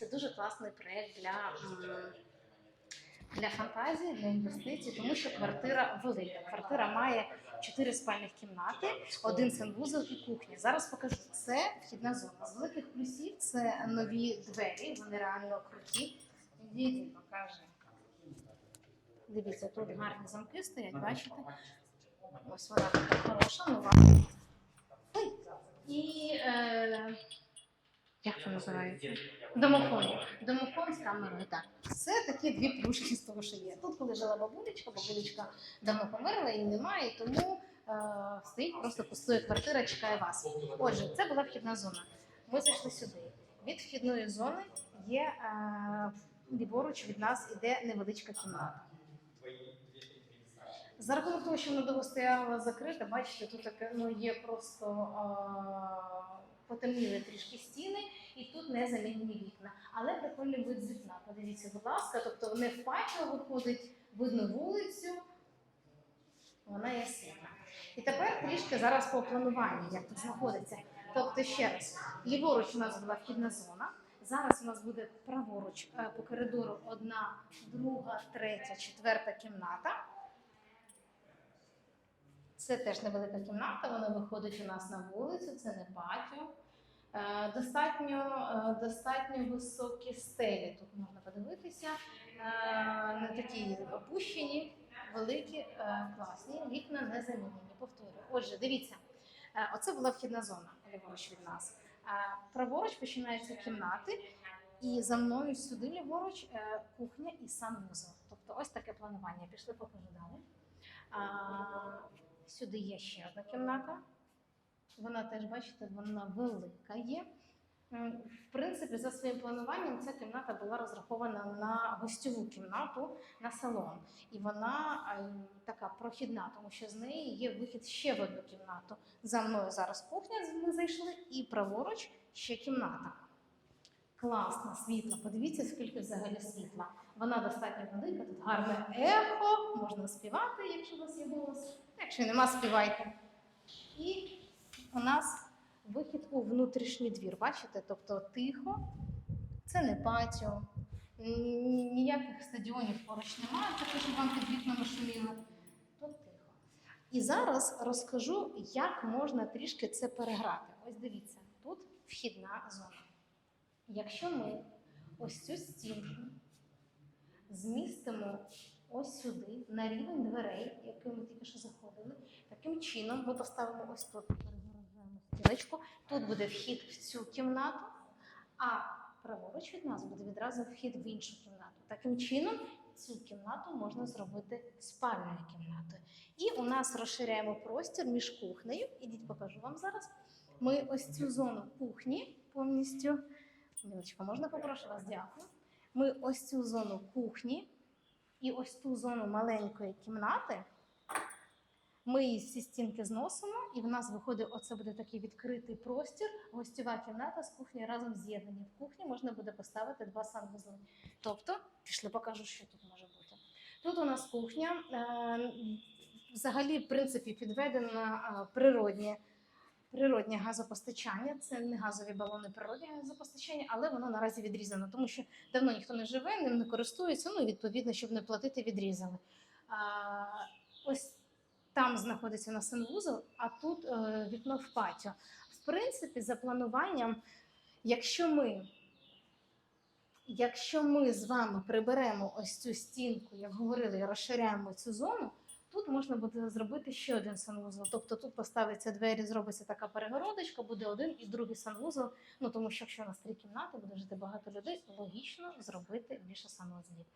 Це дуже класний проєкт для, для фантазії, для інвестицій, тому що квартира велика. Квартира має чотири спальних кімнати, один санвузол і кухня. Зараз покажу. Це вхідна зона. З великих плюсів це нові двері, вони реально круті. Діти покаже. Дивіться, тут гарні замки стоять, бачите? Ось вона така хороша, нова. І як це називається? Домофон. Домофон з камерою. Так. Це такі дві плюшки з того, що є. Тут, коли жила бабулечка, бабулечка давно померла, її немає, тому е, стоїть просто пустує квартира, чекає вас. Отже, це була вхідна зона. Ми зайшли сюди. Від вхідної зони є е, ліворуч від нас іде невеличка кімната. За рахунок того, що вона довго стояла закрита, бачите, тут таке ну, є просто а, потемніли трішки стіни, і тут не замінені вікна. Але прикольний вид з вікна. Подивіться, будь ласка, тобто не в патіо виходить, видно вулицю, вона є світла. І тепер трішки зараз по плануванню, як тут знаходиться. Тобто, ще раз, ліворуч у нас була вхідна зона. Зараз у нас буде праворуч е, по коридору одна, друга, третя, четверта кімната. Це теж невелика кімната, вона виходить у нас на вулицю, це не патіо. Е, Достатньо, е, достатньо високі стелі. Тут можна подивитися. Е, Не такі опущені, великі, класні. Вікна не замінені. Повторюю. Отже, дивіться, оце була вхідна зона ліворуч від нас. Праворуч починаються кімнати, і за мною сюди ліворуч кухня і санвузол. Тобто ось таке планування. Пішли покажу далі. Сюди є ще одна кімната. Вона теж, бачите, вона велика є. В принципі, за своїм плануванням ця кімната була розрахована на гостьову кімнату, на салон. І вона така прохідна, тому що з неї є вихід ще в одну кімнату. За мною зараз кухня, ми зайшли, і праворуч ще кімната. Класна, світла. Подивіться, скільки взагалі світла. Вона достатньо велика, тут гарне ехо, можна співати, якщо у вас є голос. Якщо нема, співайте. І у нас вихід у внутрішній двір. Бачите? Тобто тихо, це не патіо, ніяких стадіонів поруч немає, це щоб вам під вікнами шуміло. Тихо. І зараз розкажу, як можна трішки це переграти. Ось дивіться, тут вхідна зона. Якщо ми ось цю стінку змістимо ось сюди, на рівень дверей, якими ми тільки що заходили, таким чином ми поставимо ось тут, стіночку, тут буде вхід в цю кімнату, а праворуч від нас буде відразу вхід в іншу кімнату. Таким чином цю кімнату можна зробити спальною кімнатою. І у нас розширяємо простір між кухнею. Ідіть, покажу вам зараз. Ми ось цю зону кухні повністю. Мілочка, можна попрошу вас? Дякую. Ми ось цю зону кухні і ось ту зону маленької кімнати. Ми її зі стінки зносимо, і в нас виходить, оце буде такий відкритий простір, гостьова кімната з кухнею разом з'єднані. В кухні можна буде поставити два санвузли. Тобто, пішли, покажу, що тут може бути. Тут у нас кухня. е, Взагалі, в принципі, підведено природнє, природнє газопостачання. Це не газові балони, природнє газопостачання, але воно наразі відрізано, тому що давно ніхто не живе, ним не користується. Ну і відповідно, щоб не платити, відрізали. А, ось там знаходиться на санвузол, а тут е, вікно в патіо. В принципі, за плануванням, якщо ми, якщо ми з вами приберемо ось цю стінку, як говорили, розширяємо цю зону, тут можна буде зробити ще один санвузол. Тобто тут поставиться двері, зробиться така перегородочка, буде один і другий санвузол. Ну тому що якщо у нас три кімнати, буде жити багато людей, логічно зробити більше санвузлів.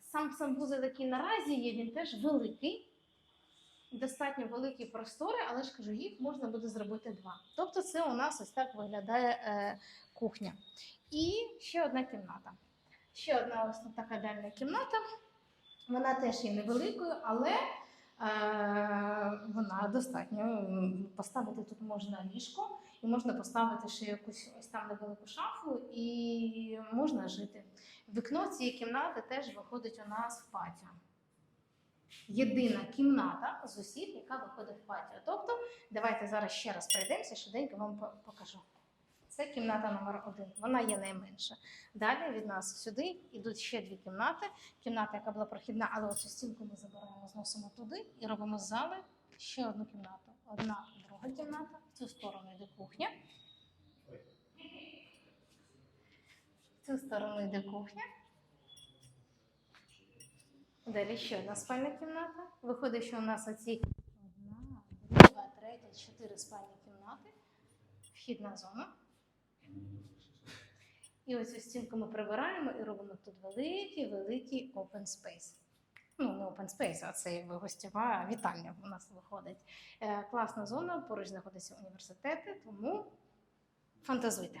Сам санвузол, який наразі є, він теж великий достатньо великі простори, але ж кажу, їх можна буде зробити два. Тобто, це у нас ось так виглядає е, кухня. І ще одна кімната. Ще одна ось така дальня кімната. Вона теж є невеликою, але е, вона достатньо. Поставити тут можна ліжко, і можна поставити ще якусь ось там невелику шафу, і можна жити. Вікно цієї кімнати теж виходить у нас в патіо єдина кімната з усіх, яка виходить в патіо. Тобто, давайте зараз ще раз пройдемося, швиденько вам покажу. Це кімната номер один. Вона є найменша. Далі від нас сюди йдуть ще дві кімнати. Кімната, яка була прохідна, але оцю стінку ми забираємо, зносимо туди і робимо з зали ще одну кімнату. Одна, друга кімната. В цю сторону йде кухня. В цю сторону йде кухня. Далі ще одна спальна кімната. Виходить, що у нас оці одна, друга, третя, чотири спальні кімнати. Вхідна зона. І оцю стінку ми прибираємо і робимо тут великий, великий open space. Ну, не open space, а це якби гостєва вітальня у нас виходить. Е, класна зона, поруч знаходяться університети, тому фантазуйте.